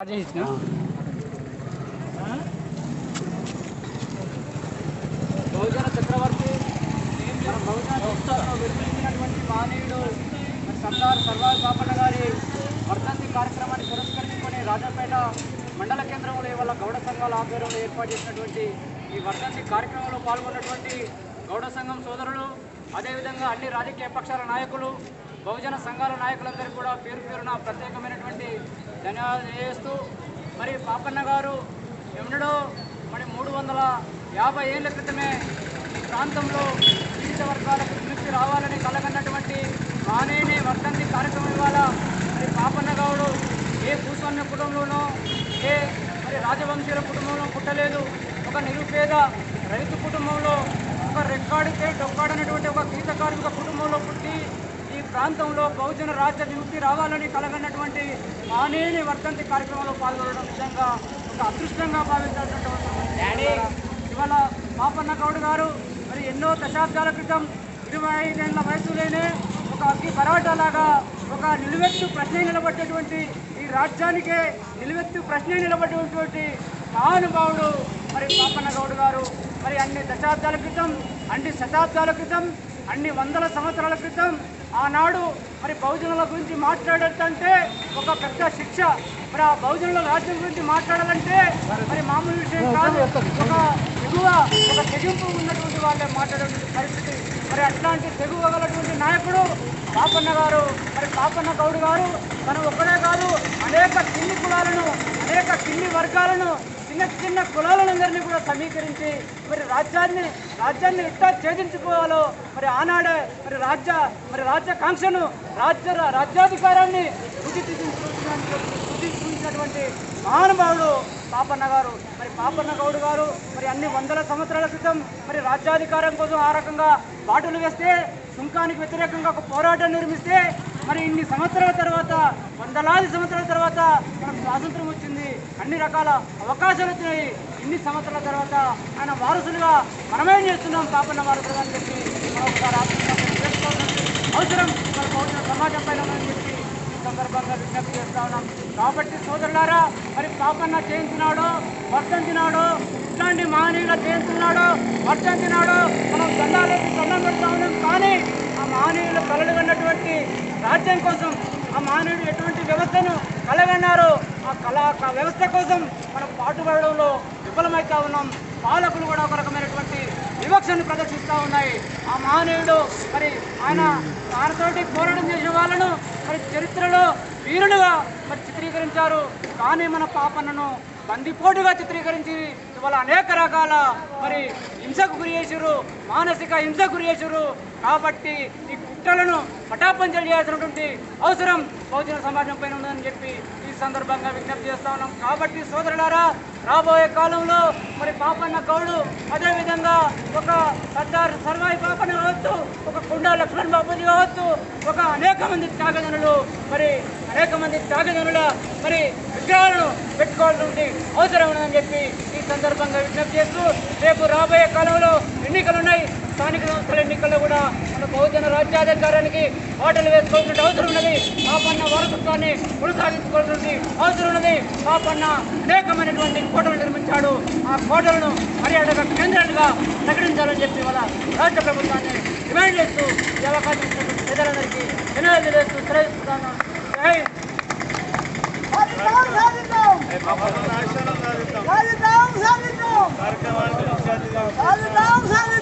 చేసిన? బహుజన చక్రవర్తి మన బహుజన విరమించినటువంటి మరి సర్దార్ సర్వార్ బాపన్న గారి వర్ధంతి కార్యక్రమాన్ని పురస్కరించుకొని రాజాపేట మండల కేంద్రంలో ఇవాళ గౌడ సంఘాల ఆధ్వర్యంలో ఏర్పాటు చేసినటువంటి ఈ వర్ధంతి కార్యక్రమంలో పాల్గొన్నటువంటి గౌడ సంఘం సోదరులు అదేవిధంగా అన్ని రాజకీయ పక్షాల నాయకులు బహుజన సంఘాల నాయకులందరికీ కూడా పేరు పేరున ప్రత్యేకమైనటువంటి ధన్యవాదాలు చేస్తూ మరి పాపన్న గారు ఎన్నడో మరి మూడు వందల యాభై ఏళ్ళ క్రితమే ఈ ప్రాంతంలో వివిధ వర్గాలకు విముక్తి రావాలని కలగన్నటువంటి మానేని వర్ధంతి కార్యక్రమం ఇవాళ మరి పాపన్న గౌడు ఏ భూస్వామ్య కుటుంబంలోనో ఏ మరి రాజవంశీయుల కుటుంబంలో పుట్టలేదు. ఒక నిరుపేద రైతు కుటుంబంలో ఒక రెక్కాడితే డొక్కాడనటువంటి ఒక గీత కార్మిక కుటుంబంలో పుట్టి ఈ ప్రాంతంలో బహుజన రాజ్య విముక్తి రావాలని కలగన్నటువంటి మానేని వర్ధంతి కార్యక్రమంలో పాల్గొనడం నిజంగా ఒక అదృష్టంగా భావించాల్సినటువంటి ఇవాళ పాపన్న గౌడ్ గారు మరి ఎన్నో దశాబ్దాల క్రితం ఇరవై ఐదేళ్ళ వయసులోనే ఒక అగ్గి పరాటాలాగా ఒక నిలువెత్తు ప్రశ్న నిలబడ్డటువంటి ఈ రాజ్యానికే నిలువెత్తు ప్రశ్న నిలబడ్డటువంటి మహానుభావుడు మరి పాపన్న గౌడ్ గారు. మరి అన్ని దశాబ్దాల క్రితం అన్ని శతాబ్దాల క్రితం అన్ని వందల సంవత్సరాల క్రితం ఆనాడు మరి బహుజనుల గురించి మాట్లాడేటంటే ఒక పెద్ద శిక్ష. మరి ఆ బహుజనుల రాజ్యం గురించి మాట్లాడాలంటే మరి మామూలు విషయం కాదు. ఒక ఎగువ ఒక తెగింపు ఉన్నటువంటి వాళ్ళే మాట్లాడేటువంటి పరిస్థితి. మరి అట్లాంటి తెగువ గలటువంటి నాయకుడు పాపన్న గారు మరి పాపన్న గౌడ్ గారు తను ఒక్కడే కాదు అనేక కిల్లి కులాలను అనేక కిల్లి వర్గాలను చిన్న చిన్న కులాలందరినీ కూడా సమీకరించి మరి రాజ్యాన్ని రాజ్యాన్ని ఎట్లా ఛేదించుకోవాలో మరి ఆనాడే మరి రాజ్య మరి రాజ్యాకాంక్షను రాజ్య రాజ్యాధికారాన్ని సూచించినటువంటి మహానుభావుడు పాపన్న గారు మరి పాపన్న గౌడు గారు మరి అన్ని వందల సంవత్సరాల క్రితం మరి రాజ్యాధికారం కోసం ఆ రకంగా బాటలు వేస్తే సుంకానికి వ్యతిరేకంగా ఒక పోరాటం నిర్మిస్తే మరి ఇన్ని సంవత్సరాల తర్వాత వందలాది సంవత్సరాల తర్వాత మనకు స్వాతంత్రం వచ్చింది. అన్ని రకాల అవకాశాలు వచ్చినాయి. ఇన్ని సంవత్సరాల తర్వాత ఆయన వారసులుగా మనమేం చేస్తున్నాం పాపన్న వారసులుగా అని చెప్పి మనం అవసరం మన పౌరుల సమాజం పైన చెప్పి ఈ సందర్భంగా విజ్ఞప్తి చేస్తా ఉన్నాం. కాబట్టి సోదరులారా మరి పాపన్న జయంతినాడో వర్ధంతినాడో ఇట్లాంటి మహనీయుల జయంతినాడో వర్ధంతినాడో మనం దండాలకి దండం పెడతా ఉన్నాం. కానీ మహనీయులు కలలుగన్నటువంటి రాజ్యం కోసం ఆ మహనీయుడు ఎటువంటి వ్యవస్థను కలగన్నారు? ఆ కళా వ్యవస్థ కోసం మనం పాటుపడడంలో విఫలమవుతా ఉన్నాం. పాలకులు కూడా ఒక రకమైనటువంటి వివక్షను ప్రదర్శిస్తూ ఉన్నాయి. ఆ మహనీయుడు మరి ఆయన ఆయనతోటి పోరాటం చేసిన వాళ్ళను మరి చరిత్రలో వీరులుగా మరి చిత్రీకరించారు. కానీ మన పాపనను బందిపోటుగా చిత్రీకరించి ఇవాళ అనేక రకాల మరి హింసకు గురి చేసారు మానసిక హింసకు గురి చేసారు కాబట్టి ఈ కుట్రలను పటాపంచలు చేయాల్సినటువంటి అవసరం బహుజన సమాజం పైన ఉందని చెప్పి ఈ సందర్భంగా విజ్ఞప్తి చేస్తా ఉన్నాం. కాబట్టి సోదరులారా రాబోయే కాలంలో మరి పాపన్న గౌడు అదేవిధంగా ఒక సర్దార్ సర్వాయి పాపన్న కావచ్చు ఒక కుండా లక్ష్మణ్ బాబుజీ కావచ్చు ఒక అనేక మంది త్యాగజనులు మరి అనేక మంది త్యాగజనుల మరి విగ్రహాలను పెట్టుకోవాల్సిన అవసరం ఉందని చెప్పి సందర్భంగా విజ్ఞప్తి చేస్తూ రేపు రాబోయే కాలంలో ఎన్నికలు ఉన్నాయి స్థానిక సంస్థల ఎన్నికల్లో కూడా మన బహుజన రాజ్యాధికారానికి ఓటలు వేసుకోవాల్సిన అవసరం ఉన్నది. పాపన్న వారసత్వాన్ని కొనసాగించుకోవాల్సిన అవసరం ఉన్నది. పాపన్న అనేకమైనటువంటి కోటలు నిర్మించాడు. ఆ కోటలను పర్యాటక కేంద్రాలుగా ప్రకటించాలని చెప్పి వాళ్ళ రాష్ట్ర ప్రభుత్వాన్ని డిమాండ్ చేస్తూ ఈ అవకాశం ఇచ్చినటువంటి ప్రజలందరికీ ధన్యవాదాలు తెలియజేస్తూ తెలియజేస్తున్నాను. జై Salve, Dom! Salve, Dom!